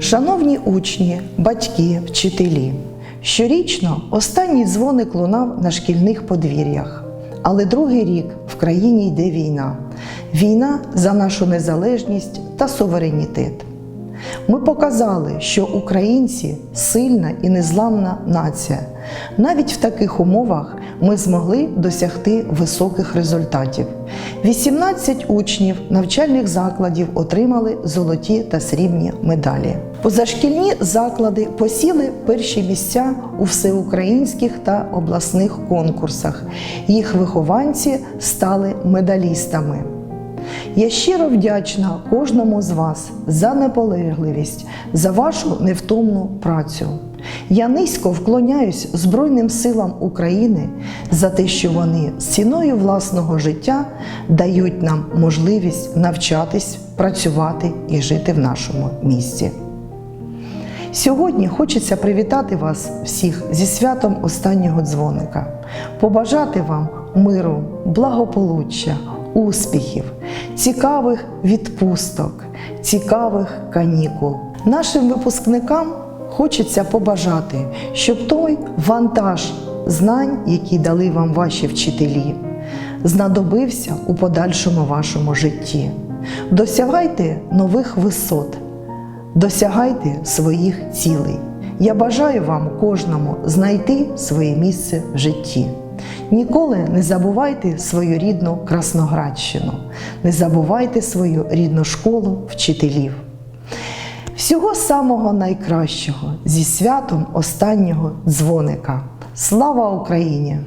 Шановні учні, батьки, вчителі, щорічно останній дзвоник лунав на шкільних подвір'ях. Але другий рік в країні йде війна. Війна за нашу незалежність та суверенітет. Ми показали, що українці сильна і незламна нація. Навіть в таких умовах ми змогли досягти високих результатів. 18 учнів навчальних закладів отримали золоті та срібні медалі. Позашкільні заклади посіли перші місця у всеукраїнських та обласних конкурсах. Їх вихованці стали медалістами. Я щиро вдячна кожному з вас за наполегливість, за вашу невтомну працю. Я низько вклоняюсь Збройним силам України за те, що вони з ціною власного життя дають нам можливість навчатись, працювати і жити в нашому місті. Сьогодні хочеться привітати вас всіх зі святом останнього дзвоника, побажати вам миру, благополуччя, успіхів, цікавих відпусток, цікавих канікул. Нашим випускникам хочеться побажати, щоб той вантаж знань, які дали вам ваші вчителі, знадобився у подальшому вашому житті. Досягайте нових висот. Досягайте своїх цілей. Я бажаю вам кожному знайти своє місце в житті. Ніколи не забувайте свою рідну Красноградщину, не забувайте свою рідну школу вчителів. Всього самого найкращого зі святом останнього дзвоника. Слава Україні!